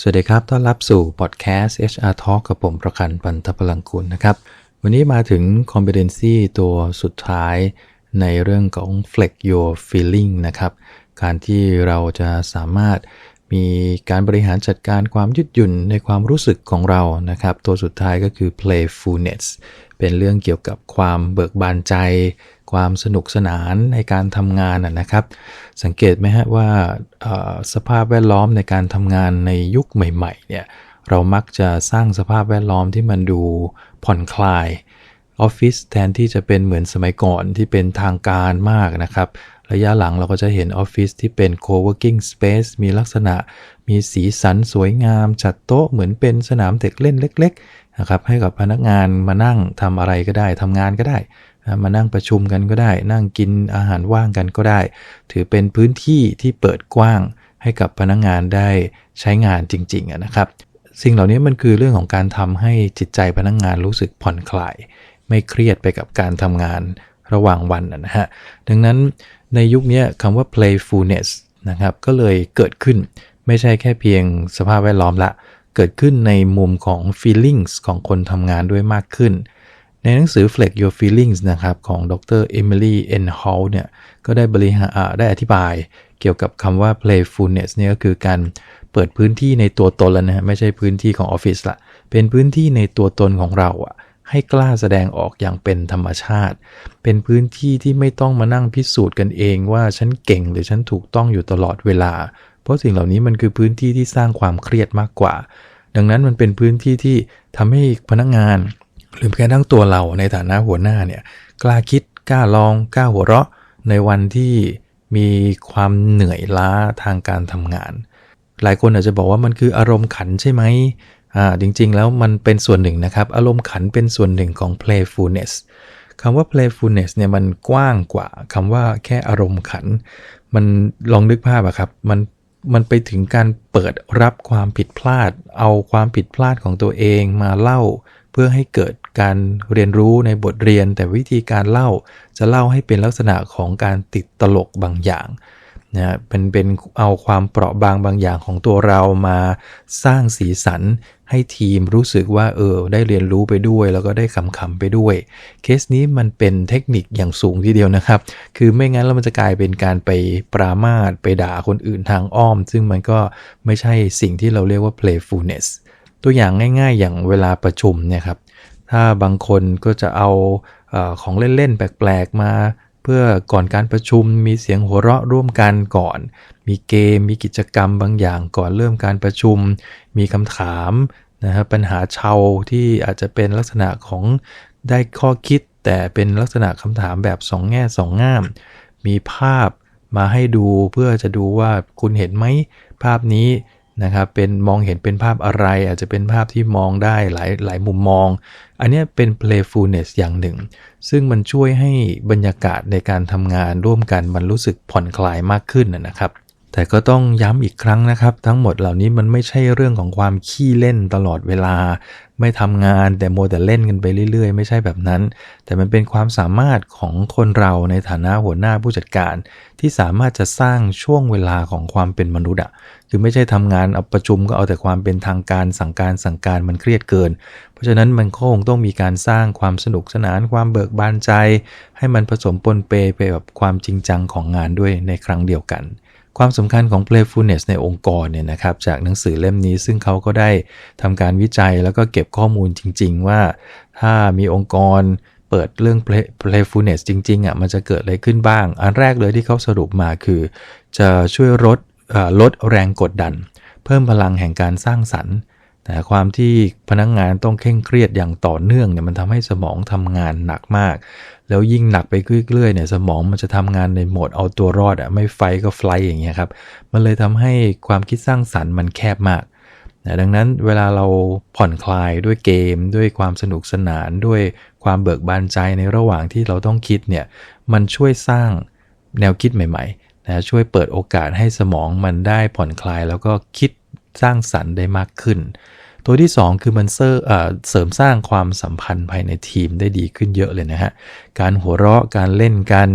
สวัสดีครับ ต้อนรับสู่พอดแคสต์ HR Talk กับผมประคันปันทพลังคุณนะครับ วันนี้มาถึง competency ตัวสุดท้ายในเรื่องของ flex your feeling นะครับ การที่เราจะสามารถ มีการบริหารจัดการความยืดหยุ่นในความรู้สึกของเรานะครับ ตัวสุดท้ายก็คือ playfulness เป็นเรื่องเกี่ยวกับความเบิกบานใจ ความสนุกสนานในการทำงานนะครับ สังเกตไหมฮะว่าสภาพแวดล้อมในการทำงานในยุคใหม่ๆเนี่ยเรามักจะสร้างสภาพแวดล้อมที่มันดูผ่อนคลายออฟฟิศแทนที่จะเป็นเหมือนสมัยก่อนที่เป็นทางการมากนะครับ ระยะหลังเราก็จะเห็นออฟฟิศที่เป็น co-working space มีลักษณะ มีสีสันสวยงาม จัดโต๊ะเหมือนเป็นสนามเด็กเล่นเล็กๆนะครับให้กับพนักงานมานั่งทำอะไรก็ได้ทำงานก็ได้ มานั่งประชุมกันก็ได้ นั่งกินอาหารว่างกันก็ได้ ถือเป็นพื้นที่ที่เปิดกว้างให้กับพนักงานได้ใช้งานจริงๆนะครับสิ่งเหล่านี้มันคือเรื่องของการทำให้จิตใจพนักงานรู้สึกผ่อนคลาย ไม่เครียดไปกับการทำงาน ระหว่างวันนะฮะ ดังนั้นในยุคนี้คำว่า playfulness นะครับ ก็เลยเกิดขึ้นไม่ใช่แค่เพียงสภาพแวดล้อมละ เกิดขึ้นในมุมของ feelings ของคนทำงานด้วยมากขึ้น ในหนังสือ Flex Your Feelings นะครับของดร Emily N. Hall เนี่ย ก็ได้บริหารได้อธิบายเกี่ยวกับคำว่า playfulness เนี่ยก็คือการเปิดพื้นที่ในตัวตนแล้วนะฮะไม่ใช่พื้นที่ของออฟฟิศละ เป็นพื้นที่ในตัวตนของเราอะ ให้กล้าแสดงออกอย่างเป็นธรรมชาติ เป็นพื้นที่ที่ไม่ต้องมานั่งพิสูจน์กันเองว่าฉันเก่งหรือฉันถูกต้องอยู่ตลอดเวลา เพราะสิ่งเหล่านี้มันคือพื้นที่ที่สร้างความเครียดมากกว่า ดังนั้นมันเป็นพื้นที่ที่ทำให้พนักงาน หรือแม้ทั้งตัวเราในฐานะหัวหน้าเนี่ยกล้าคิดกล้าลองกล้าหัวเราะ ในวันที่มีความเหนื่อยล้าทางการทำงาน หลายคนอาจจะบอกว่ามันคืออารมณ์ขันใช่ไหม อ่าจริงๆ แล้วมันเป็นส่วนหนึ่งนะครับ อารมณ์ขันเป็นส่วนหนึ่งของ playfulness คำว่า playfulness เนี่ยมันกว้างกว่าคำว่าแค่อารมณ์ขัน มันลองนึกภาพอะครับ มันมันไปถึงการเปิดรับความผิดพลาด เอาความผิดพลาดของตัวเองมาเล่า เพื่อให้เกิดการเรียนรู้ในบทเรียน แต่วิธีการเล่าจะเล่าให้เป็นลักษณะของการติดตลกบางอย่างนะเป็นเป็นเอาความเปราะบางบางอย่างของตัวเรามาสร้างสีสัน ให้ทีมรู้สึกว่าเออได้เรียนรู้ไปด้วย แล้วก็ได้คำๆไปด้วย เคสนี้มันเป็นเทคนิคอย่างสูงทีเดียวนะครับ คือไม่งั้นแล้วมันจะกลายเป็นการไปปรามาสไปด่าคนอื่นทางอ้อม ซึ่งมันก็ไม่ใช่สิ่งที่เราเรียกว่า playfulness ตัวอย่างง่าย ๆ อย่างเวลาประชุมเนี่ยครับถ้าบางคนก็จะเอาอของเล่นๆแปลกๆมา เพื่อก่อนการประชุมมีเสียงหัวเราะร่วมกันก่อน มีเกมมีกิจกรรมบางอย่างก่อนเริ่มการประชุม มีคำถามนะครับปัญหาเชาที่อาจจะเป็นลักษณะของได้ข้อคิด แต่เป็นลักษณะคำถามแบบสองแง่สองง่าม มีภาพมาให้ดูเพื่อจะดูว่าคุณเห็นไหมภาพนี้ นะครับเป็นมองเห็นเป็นภาพอะไร อาจจะเป็นภาพที่มองได้หลายหลายมุมมอง อันนี้เป็น playfulness อย่างหนึ่ง ซึ่งมันช่วยให้บรรยากาศในการทำงานร่วมกันมันรู้สึกผ่อนคลายมากขึ้นนะครับ แต่ก็ต้องย้ำอีกครั้งนะครับ ทั้งหมดเหล่านี้มันไม่ใช่เรื่องของความขี้เล่นตลอดเวลา ไม่ทำงานแต่โมแต่เล่นกันไปเรื่อย ๆ ไม่ใช่แบบนั้น แต่มันเป็นความสามารถของคนเราในฐานะหัวหน้าผู้จัดการ ที่สามารถจะสร้างช่วงเวลาของความเป็นมนุษย์อะคือไม่ใช่ทำงานเอาประชุมก็เอาแต่ความเป็นทางการสั่งการสั่งการมันเครียดเกิน เพราะฉะนั้นมันคงต้องมีการสร้างความสนุกสนานความเบิกบานใจ ให้มันผสมปนเปไปกับความจริงจังของงานด้วยในครั้งเดียวกัน ความสำคัญของ playfulness ในองค์กรเนี่ยนะครับจากหนังสือเล่มนี้ซึ่งเขาก็ได้ทำการวิจัยแล้วก็เก็บข้อมูลจริง ๆ ว่า ถ้ามีองค์กรเปิดเรื่อง playfulness จริงๆอะมันจะเกิดอะไรขึ้นบ้าง อันแรกเลยที่เขาสรุปมาคือ จะช่วยลดลดแรงกดดัน เพิ่มพลังแห่งการสร้างสรรค์ แต่ความที่พนักงงานต้องเคร่งเครียดอย่างต่อเนื่องเนี่ยมันทำให้สมองทำงานหนักมาก แล้วยิ่งหนักไปเรื่อยๆเนี่ยสมองมันจะทำงานในโหมดเอาตัวรอดอะไม่ไฟก็ไฟอย่างเงี้ยครับมันเลยทำให้ความคิดสร้างสรรค์มันแคบมากดังนั้นเวลาเราผ่อนคลายด้วยเกม ด้วยความสนุกสนานด้วยความเบิกบานใจในระหว่างที่เราต้องคิดเนี่ยมันช่วยสร้างแนวคิดใหม่นะช่วยเปิดโอกาสให้สมองมันได้ผ่อนคลายแล้วก็คิด สร้างสรรค์ได้มากขึ้น ตัวที่ 2 คือมันเสริมสร้างความสัมพันธ์ภายในทีมได้ดีขึ้นเยอะเลยนะฮะ การหัวเราะการเล่นกัน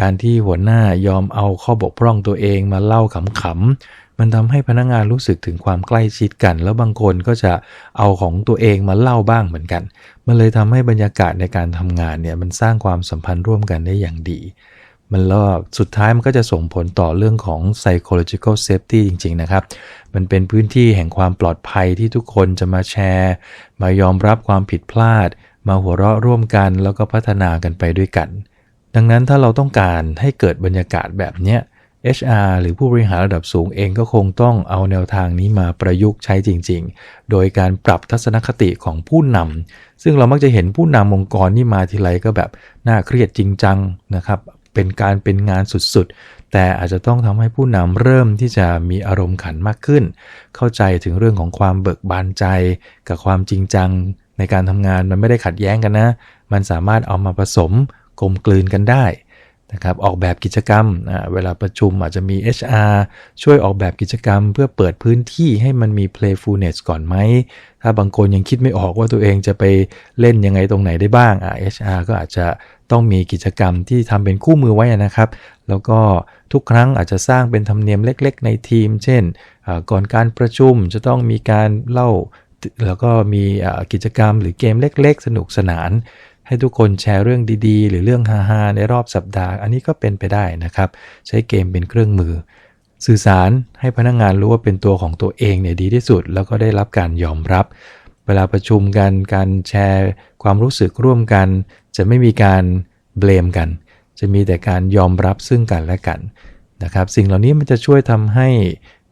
การที่หัวหน้ายอมเอาข้อบกพร่องตัวเองมาเล่าขำๆมันทำให้พนักงานรู้สึกถึงความใกล้ชิดกัน แล้วบางคนก็จะเอาของตัวเองมาเล่าบ้างเหมือนกัน มันเลยทำให้บรรยากาศในการทำงานเนี่ยมันสร้างความสัมพันธ์ร่วมกันได้อย่างดี มันล้วสุดท้ายมันก็จะส่งผลต่อเรื่องของ psychological safety จริง ๆ นะครับ มันเป็นพื้นที่แห่งความปลอดภัยที่ทุกคนจะมาแชร์ มายอมรับความผิดพลาด มาหัวเราะร่วมกัน แล้วก็พัฒนากันไปด้วยกัน ดังนั้นถ้าเราต้องการให้เกิดบรรยากาศแบบเนี้ย HR หรือผู้บริหารระดับสูงเองก็คงต้องเอาแนวทางนี้มาประยุกต์ใช้จริง ๆ โดยการปรับทัศนคติของผู้นำซึ่งเรามักจะเห็นผู้นำองค์กรนี่มาทีไรก็แบบน่าเครียดจริงจังนะครับ เป็นการเป็นงานสุดๆ แต่อาจจะต้องทำให้ผู้นำเริ่มที่จะมีอารมณ์ขันมากขึ้น เข้าใจถึงเรื่องของความเบิกบานใจ กับความจริงจังในการทำงานมันไม่ได้ขัดแย้งกันนะ มันสามารถเอามาผสมกลมกลืนกันได้ นะครับออกแบบกิจกรรมเวลาประชุมอาจจะมี HR ช่วยออกแบบกิจกรรม เพื่อเปิดพื้นที่ให้มันมี playfulness ก่อนไหม ถ้าบางคนยังคิดไม่ออกว่าตัวเองจะไปเล่นยังไงตรงไหนได้บ้างอะ HR ก็อาจจะต้องมีกิจกรรมที่ทำเป็นคู่มือไว้นะครับ แล้วก็ทุกครั้งอาจจะสร้างเป็นธรรมเนียมเล็ก ๆ ในทีม เช่น ก่อนการประชุมจะต้องมีการเล่าแล้วก็มีกิจกรรมหรือเกมเล็ก ๆ สนุกสนาน ให้ทุกคนแชร์เรื่องดีๆ หรือเรื่องฮาๆในรอบสัปดาห์ อันนี้ก็เป็นไปได้นะครับ ใช้เกมเป็นเครื่องมือ สื่อสารให้พนักงงานรู้ว่าเป็นตัวของตัวเองเนี่ยดีที่สุด แล้วก็ได้รับการยอมรับ เวลาประชุมกันการแชร์ความรู้สึกร่วมกัน จะไม่มีการเบลมกัน จะมีแต่การยอมรับซึ่งกันและกันนะครับ สิ่งเหล่านี้มันจะช่วยทำให้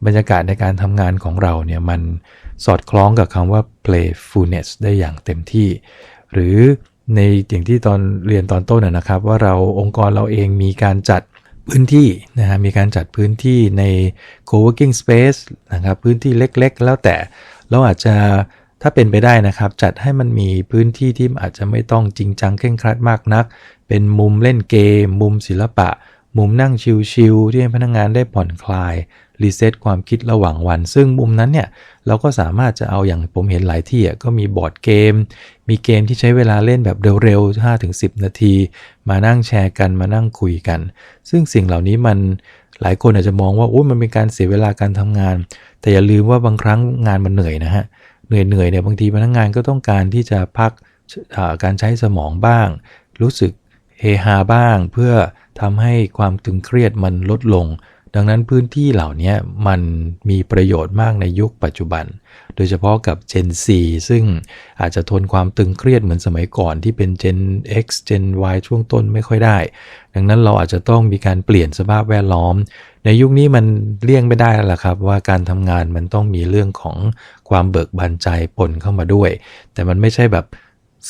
บรรยากาศในการทำงานของเราเนี่ยมันสอดคล้องกับคำว่า playfulness ได้อย่างเต็มที่ หรือ ในอย่างที่ตอนเรียนตอนต้นนะครับ ว่าเราองค์กรเราเองมีการจัดพื้นที่นะฮะมีการจัดพื้นที่ใน co-working space นะครับพื้นที่เล็กๆ แล้วแต่เราอาจจะถ้าเป็นไปได้นะครับ จัดให้มันมีพื้นที่ที่อาจจะไม่ต้องจริงจังเคร่งครัดมากนัก เป็นมุมเล่นเกม มุมศิลปะ มุมนั่งชิลๆที่ให้พนักงงานได้ผ่อนคลายรีเซ็ตความคิดระหว่างวัน ซึ่งมุมนั้นเนี่ยเราก็สามารถจะเอาอย่างผมเห็นหลายที่ก็มีบอร์ดเกม มีเกมที่ใช้เวลาเล่นแบบเร็วๆ5-10 นาที มานั่งแชร์กันมานั่งคุยกัน ซึ่งสิ่งเหล่านี้มันหลายคนอาจจะมองว่าโอ้มันเป็นการเสียเวลาการทำงาน แต่อย่าลืมว่าบางครั้งงานมันเหนื่อยนะฮะ เหนื่อยเหนื่อยเนี่ยบางทีพนักงงานก็ต้องการที่จะพักการใช้สมองบ้าง รู้สึกเฮฮาบ้าง เพื่อทำให้ความตึงเครียดมันลดลง ดังนั้นพื้นที่เหล่านี้มันมีประโยชน์มากในยุคปัจจุบัน โดยเฉพาะกับ Gen Z ซึ่งอาจจะทนความตึงเครียดเหมือนสมัยก่อนที่เป็น Gen X Gen Y ช่วงต้นไม่ค่อยได้ ดังนั้นเราอาจจะต้องมีการเปลี่ยนสภาพแวดล้อม ในยุคนี้มันเลี่ยงไม่ได้แล้วล่ะครับ ว่าการทำงานมันต้องมีเรื่องของความเบิกบานใจปนเข้ามาด้วย แต่มันไม่ใช่แบบ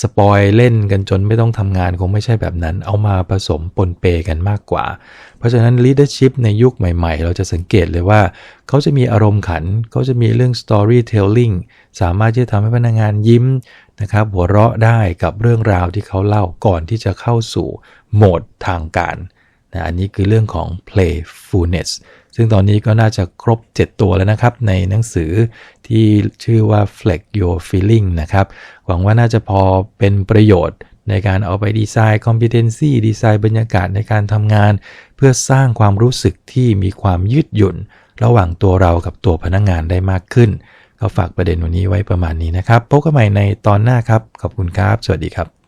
สปอยเล่นกันจนไม่ต้องทำงานคงไม่ใช่แบบนั้น เอามาผสมปนเปกันมากกว่า เพราะฉะนั้น leadership ในยุคใหม่ๆ เราจะสังเกตเลยว่า เขาจะมีอารมณ์ขัน เขาจะมีเรื่อง storytelling สามารถที่จะทำให้พนักงานยิ้มนะครับหัวเราะได้กับเรื่องราวที่เขาเล่าก่อนที่จะเข้าสู่โหมดทางการนะอันนี้คือเรื่องของ playfulness ซึ่งตอนนี้ก็น่าจะครบ 7 ตัวแล้วนะครับ ในหนังสือ ที่ชื่อว่า Flex Your Feeling นะครับ หวังว่าน่าจะพอเป็นประโยชน์ในการเอาไปดีไซน์ competency ดีไซน์บรรยากาศในการทำงาน เพื่อสร้างความรู้สึกที่มีความยืดหยุ่น ระหว่างตัวเรากับตัวพนักงงานได้มากขึ้น ก็ฝากประเด็นวันนี้ไว้ประมาณนี้นะครับ พบกันใหม่ในตอนหน้าครับ ขอบคุณครับ สวัสดีครับ